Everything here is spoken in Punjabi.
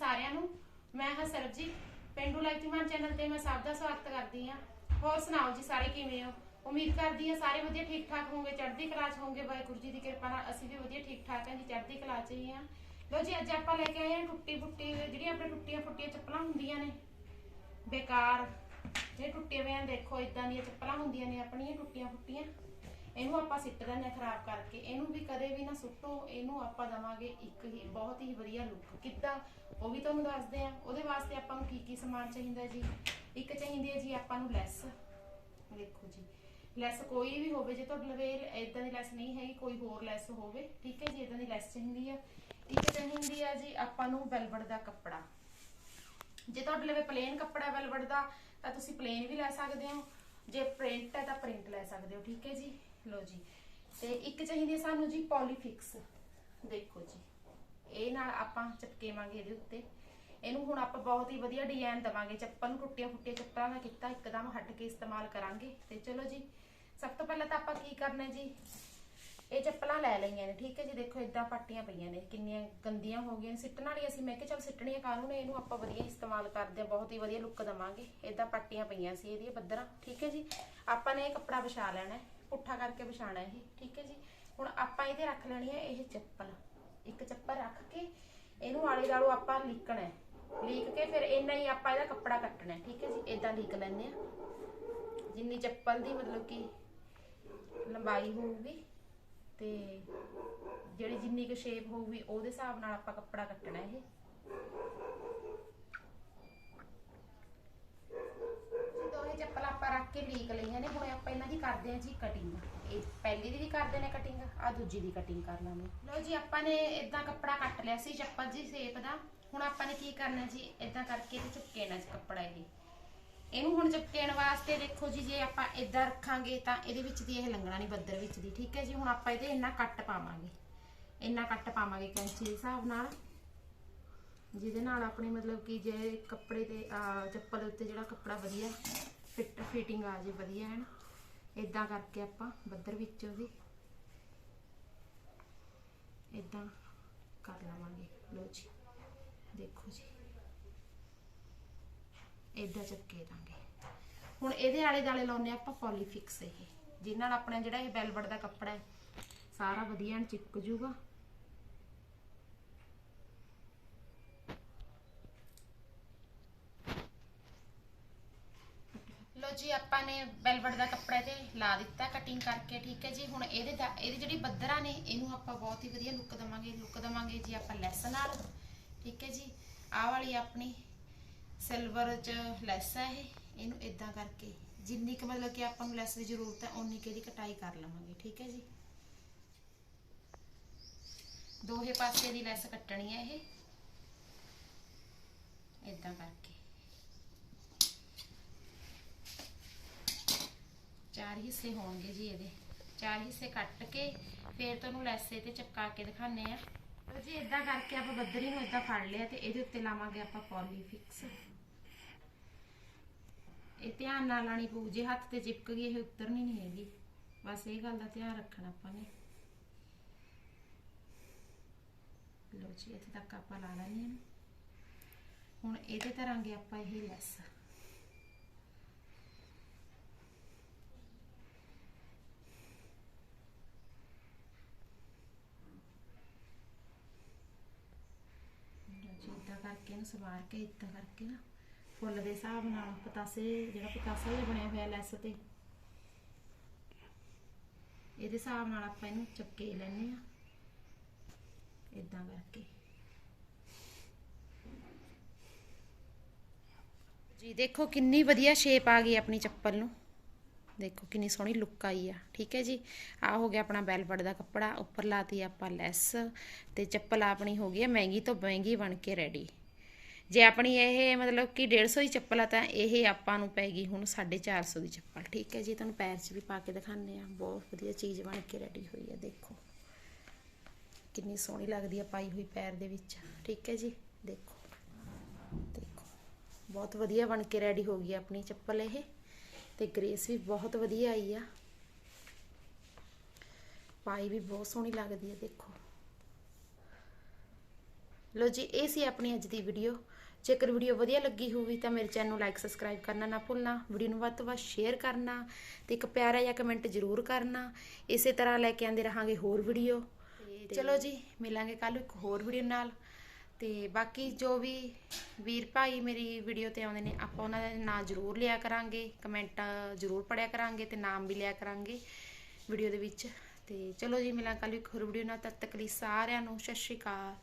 ਮੈਂ ਹਾਂ ਸਰਬਜੀਤ ਪਿੰਡੂ ਲਾਈਫਮਾਨ ਚੈਨਲ ਤੇ ਮੈਂ ਸਭ ਦਾ ਸਵਾਗਤ ਕਰਦੀ ਹਾਂ। ਹੋਰ ਸੁਣਾਓ ਜੀ ਸਾਰੇ ਕਿਵੇਂ ਹੋ? ਉਮੀਦ ਕਰਦੀ ਹਾਂ ਸਾਰੇ ਵਧੀਆ ਠੀਕ ਠਾਕ ਹੋਵੋਗੇ। ਚੜ੍ਹਦੀ ਕਲਾ 'ਚ ਹੋਵੋਗੇ। ਵਾਹਿਗੁਰੂ ਜੀ ਦੀ ਕਿਰਪਾ ਨਾਲ ਅਸੀਂ ਵੀ ਵਧੀਆ ਠੀਕ ਠਾਕ ਹਾਂ ਜੀ। ਚੜ੍ਹਦੀ ਕਲਾ 'ਚ ਹੀ ਹਾਂ। ਲੋ ਜੀ, ਅੱਜ ਆਪਾਂ ਲੈ ਕੇ ਆਏ ਹਾਂ ਟੁੱਟੀ ਫੁੱਟੀ ਜਿਹੜੀਆਂ ਆਪਣੇ ਟੁੱਟੀਆਂ ਫੁੱਟੀਆਂ ਚੱਪਲਾਂ ਹੁੰਦੀਆਂ ਨੇ। ਬੇਕਾਰ। ਜੇ ਟੁੱਟੇ ਹੋਏ ਆ, ਦੇਖੋ ਇਦਾਂ ਦੀਆਂ ਚੱਪਲਾਂ ਹੁੰਦੀਆਂ ਨੇ, ਆਪਣੀਆਂ ਟੁੱਟੀਆਂ ਫੁੱਟੀਆਂ। ਇਹਨੂੰ ਆਪਾਂ ਸਿੱਟ ਦਿੰਦੇ ਹਾਂ ਖਰਾਬ ਕਰਕੇ ਇਹਨੂੰ ਵੀ ਕਦੇ ਵੀ ਨਾ ਸੁੱਟੋ, ਇਹਨੂੰ ਆਪਾਂ ਦਵਾਂਗੇ ਇੱਕ ਹੀ, ਬਹੁਤ ਹੀ ਵਧੀਆ ਲੁੱਕ ਕਿੱਦਾਂ? ਉਹ ਵੀ ਤੁਹਾਨੂੰ ਦੱਸਦੇ ਆ। ਉਹਦੇ ਵਾਸਤੇ ਆਪਾਂ ਨੂੰ ਕੀ ਕੀ ਸਮਾਨ ਚਾਹੀਦਾ ਜੀ? ਇੱਕ ਚਾਹੀਦੀ ਹੈ ਜੀ ਆਪਾਂ ਨੂੰ ਲੈਸ। ਦੇਖੋ ਜੀ, ਲੈਸ ਕੋਈ ਵੀ ਹੋਵੇ, ਜੇ ਤੁਹਾਡੇ ਲਵੇ ਇਦਾਂ ਦੀ ਲੈਸ ਨਹੀਂ ਹੈਗੀ, ਕੋਈ ਹੋਰ ਲੈਸ ਹੋਵੇ, ਠੀਕ ਹੈ ਜੀ ਇਦਾਂ ਦੀ ਲੈਸ ਚਾਹੀਦੀ ਆ। ਇੱਕ ਚਾਹੀਦੀ ਆ ਜੀ ਆਪਾਂ ਨੂੰ ਵੈਲਵਟ ਦਾ ਕੱਪੜਾ। ਜੇ ਤੁਹਾਡੇ ਲਵੇ ਪਲੇਨ ਕੱਪੜਾ ਵੈਲਵਟ ਦਾ, ਤਾਂ ਤੁਸੀਂ ਪਲੇਨ ਵੀ ਲੈ ਸਕਦੇ ਹੋ। ਜੇ ਪ੍ਰਿੰਟ ਹੈ ਤਾਂ ਪ੍ਰਿੰਟ ਲੈ ਸਕਦੇ ਹੋ, ਠੀਕ ਹੈ ਜੀ। ਲੋ ਜੀ। ਤੇ ਇੱਕ ਚਾਹੀਦੀ ਹੈ ਸਾਨੂੰ ਜੀ ਪੋਲੀਫਿਕਸ। ਦੇਖੋ ਜੀ, ਇਹ ਨਾਲ ਆਪਾਂ ਚਪਕੇਵਾਂਗੇ ਇਹਦੇ ਉੱਤੇ। ਇਹਨੂੰ ਹੁਣ ਆਪਾਂ ਬਹੁਤ ਹੀ ਵਧੀਆ ਡਿਜ਼ਾਈਨ ਦਵਾਂਗੇ। ਚੱਪਲ ਨੂੰ ਟੁੱਟੀਆਂ ਫੁੱਟੀਆਂ ਚੱਪਲਾਂ ਦਾ ਕੀਤਾ, ਇੱਕਦਮ ਹਟ ਕੇ ਇਸਤੇਮਾਲ ਕਰਾਂਗੇ। ਤੇ ਚਲੋ ਜੀ, ਸਭ ਤੋਂ ਪਹਿਲਾਂ ਤਾਂ ਆਪਾਂ ਕੀ ਕਰਨਾ ਜੀ? ਇਹ ਚੱਪਲਾਂ ਲੈ ਲਈਆਂ ਨੇ, ਠੀਕ ਹੈ ਜੀ। ਦੇਖੋ ਇਦਾਂ ਪਾਟੀਆਂ ਪਈਆਂ ਨੇ, ਕਿੰਨੀਆਂ ਗੰਦੀਆਂ ਹੋ ਗਈਆਂ ਨੇ। ਸਿੱਟਣ ਵਾਲੀ ਅਸੀਂ ਮੈਂ ਕਿਹਾ ਚਲ ਸਿੱਟਣੀਆਂ ਕਾਹਨੂੰ ਨੇ, ਇਹਨੂੰ ਆਪਾਂ ਵਧੀਆ ਇਸਤੇਮਾਲ ਕਰਦੇ ਆ ਬਹੁਤ ਹੀ ਵਧੀਆ ਲੁੱਕ ਦਵਾਂਗੇ। ਇਦਾਂ ਪੱਟੀਆਂ ਪਈਆਂ ਸੀ ਇਹਦੀਆਂ ਬੱਦਰਾਂ, ਠੀਕ ਹੈ ਜੀ। ਆਪਾਂ ਨੇ ਇਹ ਕੱਪੜਾ ਵਿਛਾ ਲੈਣਾ ਪੁੱਠਾ ਕਰਕੇ ਵਿਛਾਣਾ ਇਹ, ਠੀਕ ਹੈ ਜੀ? ਹੁਣ ਆਪਾਂ ਇਹਦੇ ਰੱਖ ਲੈਣੀ ਹੈ ਇਹ ਚੱਪਲ। ਇੱਕ ਚੱਪਲ ਰੱਖ ਕੇ ਇਹਨੂੰ ਆਲੇ ਦਾਲੋ ਆਪਾਂ ਲੀਕਣਾ ਹੈ। ਲੀਕ ਕੇ ਫਿਰ ਇੰਨਾ ਹੀ ਆਪਾਂ ਇਹਦਾ ਕੱਪੜਾ ਕੱਟਣਾ ਹੈ, ਠੀਕ ਹੈ ਜੀ? ਇਦਾਂ ਲੀਕ ਲੈਂਦੇ ਆ ਜਿੰਨੀ ਚੱਪਲ ਦੀ ਮਤਲਬ ਕਿ ਲੰਬਾਈ ਹੋਊਗੀ ਤੇ ਜਿਹੜੀ ਜਿੰਨੀ ਕੁ ਸ਼ੇਪ ਹੋਊਗੀ, ਉਹਦੇ ਹਿਸਾਬ ਨਾਲ ਆਪਾਂ ਕੱਪੜਾ ਕੱਟਣਾ ਇਹ ਦੋਹੇ ਚੱਪਲ ਆਪਾਂ ਰੱਖ ਕੇ ਲੀਕ ਲਈਆਂ ਨੇ, ਹੁਣ ਆਪਾਂ ਇਹਨਾਂ ਦੀ ਕਰਦੇ ਹਾਂ ਜੀ ਕਟਿੰਗ ਇਹ ਪਹਿਲੀ ਦੀ ਵੀ ਕਰਦੇ ਨੇ ਕਟਿੰਗ ਆ ਦੂਜੀ ਦੀ ਕਟਿੰਗ ਕਰ ਲਾਂਗੇ। ਲੋ ਜੀ, ਆਪਾਂ ਨੇ ਇਦਾਂ ਕੱਪੜਾ ਕੱਟ ਲਿਆ ਸੀ ਚੱਪਲ ਜੀ ਸ਼ੇਪ ਦਾ ਹੁਣ ਆਪਾਂ ਨੇ ਕੀ ਕਰਨਾ ਜੀ ਇਦਾਂ ਕਰਕੇ ਤੇ ਚੁੱਕੇਣਾ ਜੀ ਕੱਪੜਾ ਇਹ। ਇਹਨੂੰ ਹੁਣ ਚਪਕੇਣ ਵਾਸਤੇ ਦੇਖੋ ਜੀ, ਜੇ ਆਪਾਂ ਇਦਾਂ ਰੱਖਾਂਗੇ ਤਾਂ ਇਹਦੇ ਵਿੱਚ ਦੀ ਇਹ ਲੰਗਣਾ ਨਹੀਂ ਬੱਦਰ ਵਿੱਚ ਦੀ, ਠੀਕ ਹੈ ਜੀ? ਹੁਣ ਆਪਾਂ ਇਹਦੇ ਇੰਨਾ ਕੱਟ ਪਾਵਾਂਗੇ। ਇੰਨਾ ਕੱਟ ਪਾਵਾਂਗੇ ਕੈਂਚੀ ਦੇ ਹਿਸਾਬ ਨਾਲ। ਜਿਹਦੇ ਨਾਲ ਆਪਣੇ ਮਤਲਬ ਕਿ ਜੇ ਕੱਪੜੇ ਤੇ ਚੱਪਲ ਉੱਤੇ ਜਿਹੜਾ ਕੱਪੜਾ ਵਧੀਆ ਫਿੱਟ ਫਿਟਿੰਗ ਆ ਜੇ ਵਧੀਆ ਹੈ ਨਾ ਇਦਾਂ ਕਰਕੇ ਆਪਾਂ ਬੱਦਰ ਵਿੱਚ ਉਹਦੀ ਇਦਾਂ ਕਰ ਲਵਾਂਗੇ। ਲੋ ਜੀ, ਦੇਖੋ ਜੀ। ਇਦਾਂ ਚੱਕੇ ਦਾਂਗੇ। ਹੁਣ ਇਹਦੇ ਆਲੇ ਦਾਲੇ ਲਾਉਨੇ ਆਪਾਂ ਪੋਲੀਫਿਕਸ ਇਹ। ਜਿਹਦੇ ਨਾਲ ਆਪਣਾ ਜਿਹੜਾ ਇਹ ਵੈਲਵਟ ਦਾ ਕੱਪੜਾ ਹੈ, ਸਾਰਾ ਵਧੀਆ ਐਨ ਚਿਪਕ ਜੂਗਾ। ਜੀ ਆਪਾਂ ਨੇ ਵੈਲਵਟ ਦਾ ਕੱਪੜਾ ਤੇ ਲਾ ਦਿੱਤਾ ਕਟਿੰਗ ਕਰਕੇ, ਠੀਕ ਹੈ ਜੀ? ਹੁਣ ਇਹਦੇ ਦਾ ਇਹਦੀ ਜਿਹੜੀ ਬੱਦਰਾਂ ਨੇ, ਇਹਨੂੰ ਆਪਾਂ ਬਹੁਤ ਹੀ ਵਧੀਆ ਲੁੱਕ ਦਵਾਂਗੇ ਲੁੱਕ ਦਵਾਂਗੇ ਜੀ ਆਪਾਂ ਲੈਸ ਨਾਲ, ਠੀਕ ਹੈ ਜੀ? ਆਹ ਵਾਲੀ ਆਪਣੀ ਸਿਲਵਰ ਚ ਲੈਸ ਹੈ ਇਹ, ਇਹਨੂੰ ਇਦਾਂ ਕਰਕੇ, ਜਿੰਨੀ ਕੁ ਮਤਲਬ ਕਿ ਆਪਾਂ ਨੂੰ ਲੈਸ ਦੀ ਜ਼ਰੂਰਤ ਹੈ, ਓਨੀ ਕੁ ਇਹਦੀ ਕਟਾਈ ਕਰ ਲਵਾਂਗੇ, ਠੀਕ ਹੈ ਜੀ? ਦੋਹੇ ਪਾਸੇ ਦੀ ਲੈਸ ਕੱਟਣੀ ਹੈ ਇਹ ਇਦਾਂ ਕਰਕੇ। ਚਾਰ ਹਿੱਸੇ ਹੋਣਗੇ ਜੀ ਇਹਦੇ। ਚਾਰ ਹਿੱਸੇ ਕੱਟ ਕੇ ਫਿਰ ਤੁਹਾਨੂੰ ਲੈਸੇ ਤੇ ਚਪਕਾ ਕੇ ਦਿਖਾਣੇ ਆ ਜੀ ਇਦਾਂ ਕਰਕੇ ਆਪਾਂ ਬੱਦਰੀ ਨੂੰ ਇਦਾਂ ਫੜ ਲਿਆ ਤੇ ਇਹਦੇ ਉੱਤੇ ਲਾਵਾਂਗੇ ਆਪਾਂ ਪੋਲੀਫਿਕਸ। ਇਹ ਧਿਆਨ ਨਾਲ ਲਾਣੀ ਪਊ, ਜੇ ਹੱਥ ਤੇ ਚਿਪਕ ਗਈ, ਇਹ ਉਤਰਨੀ ਨਹੀਂ ਹੈਗੀ। ਬਸ ਇਹ ਗੱਲ ਦਾ ਧਿਆਨ ਰੱਖਣਾ ਆਪਾਂ ਨੇ। ਲੋ ਜੀ, ਇੱਥੇ ਤੱਕ ਆਪਾਂ ਲਾ ਲੈਣੀ ਹੁਣ ਇਹਦੇ ਤਰਾਂਗੇ ਆਪਾਂ ਇਹ ਲੈਸ ਲਓ ਜੀ ਇਦਾਂ ਕਰਕੇ ਇਹਨੂੰ ਸਵਾਰ ਕੇ ਇਦਾਂ ਕਰਕੇ ਨਾ, ਫੁੱਲ ਦੇ ਹਿਸਾਬ ਨਾਲ ਪਤਾਸੇ, ਜਿਹੜਾ ਪਤਾਸਾ ਜਿਹਾ ਬਣਿਆ ਹੋਇਆ ਲੈਸ ਤੇ। ਇਹਦੇ ਹਿਸਾਬ ਨਾਲ ਆਪਾਂ ਇਹਨੂੰ ਚਪਕੇ ਲੈਣੇ ਆ ਇਦਾਂ ਕਰਕੇ। ਜੀ, ਦੇਖੋ ਕਿੰਨੀ ਵਧੀਆ ਸ਼ੇਪ ਆ ਗਈ ਆਪਣੀ ਚੱਪਲ ਨੂੰ। ਦੇਖੋ ਕਿੰਨੀ ਸੋਹਣੀ ਲੁੱਕ ਆਈ ਆ, ਠੀਕ ਹੈ ਜੀ? ਆ ਹੋ ਗਿਆ ਆਪਣਾ ਵੈਲਵਟ ਦਾ ਕੱਪੜਾ, ਉੱਪਰ ਲਾਤੀ ਆਪਾਂ ਲੈਸ ਤੇ ਚੱਪਲ ਆਪਣੀ ਹੋ ਗਈ ਹੈ ਮਹਿੰਗੀ ਤੋਂ ਮਹਿੰਗੀ ਬਣ ਕੇ ਰੈਡੀ ਜੇ ਆਪਣੀ ਇਹ ਮਤਲਬ ਕਿ 150 ਦੀ ਚੱਪਲ ਆ ਤਾਂ ਇਹ ਆਪਾਂ ਨੂੰ ਪੈਗੀ ਹੁਣ 450 ਦੀ ਚੱਪਲ, ਠੀਕ ਹੈ ਜੀ? ਤੁਹਾਨੂੰ ਪੈਰ 'ਚ ਵੀ ਪਾ ਕੇ ਦਿਖਾਉਂਦੇ ਆ ਬਹੁਤ ਵਧੀਆ ਚੀਜ਼ ਬਣ ਕੇ ਰੈਡੀ ਹੋਈ ਹੈ ਦੇਖੋ। ਕਿੰਨੀ ਸੋਹਣੀ ਲੱਗਦੀ ਆ ਪਾਈ ਹੋਈ ਪੈਰ ਦੇ ਵਿੱਚ, ਠੀਕ ਹੈ ਜੀ? ਦੇਖੋ ਦੇਖੋ। ਬਹੁਤ ਵਧੀਆ ਬਣ ਕੇ ਰੈਡੀ ਹੋ ਗਈ ਆਪਣੀ ਚੱਪਲ ਇਹ। ਤੇ ਗ੍ਰੇਸ ਵੀ ਬਹੁਤ ਵਧੀਆ ਆਈ ਆ। ਪਾਈ ਵੀ ਬਹੁਤ ਸੋਹਣੀ ਲੱਗਦੀ ਹੈ ਦੇਖੋ। ਲੋ ਜੀ ਇਹ ਸੀ ਆਪਣੀ ਅੱਜ ਦੀ ਵੀਡੀਓ। ਜੇਕਰ ਵੀਡੀਓ ਵਧੀਆ ਲੱਗੀ ਹੋਵੇ ਤਾਂ ਮੇਰੇ ਚੈਨਲ ਨੂੰ ਲਾਈਕ ਸਬਸਕ੍ਰਾਈਬ ਕਰਨਾ ਨਾ ਭੁੱਲਣਾ। ਵੀਡੀਓ ਨੂੰ ਵੱਧ ਤੋਂ ਵੱਧ ਸ਼ੇਅਰ ਕਰਨਾ ਤੇ ਇੱਕ ਪਿਆਰਾ ਜਿਹਾ ਕਮੈਂਟ ਜ਼ਰੂਰ ਕਰਨਾ। ਇਸੇ ਤਰ੍ਹਾਂ ਲੈ ਕੇ ਆਂਦੇ ਰਹਾਂਗੇ ਹੋਰ ਵੀਡੀਓ। ਚਲੋ ਜੀ ਮਿਲਾਂਗੇ ਕੱਲ ਇੱਕ ਹੋਰ ਵੀਡੀਓ ਨਾਲ। ਤੇ ਬਾਕੀ ਜੋ ਵੀ ਵੀਰ ਭਾਈ ਮੇਰੀ ਵੀਡੀਓ ਤੇ ਆਉਂਦੇ ਨੇ, ਆਪਾਂ ਉਹਨਾਂ ਦਾ ਨਾਂ ਜ਼ਰੂਰ ਲਿਆ ਕਰਾਂਗੇ ਕਮੈਂਟ ਜ਼ਰੂਰ ਪੜਿਆ ਕਰਾਂਗੇ ਤੇ ਨਾਮ ਵੀ ਲਿਆ ਕਰਾਂਗੇ ਵੀਡੀਓ ਦੇ ਵਿੱਚ। ਤੇ ਚਲੋ ਜੀ ਮਿਲਾਂ ਕੱਲ ਇੱਕ ਹੋਰ ਵੀਡੀਓ ਨਾਲ, ਤਦ ਤੱਕ ਲਈ ਸਾਰਿਆਂ ਨੂੰ ਸਤਿ ਸ਼੍ਰੀ ਅਕਾਲ।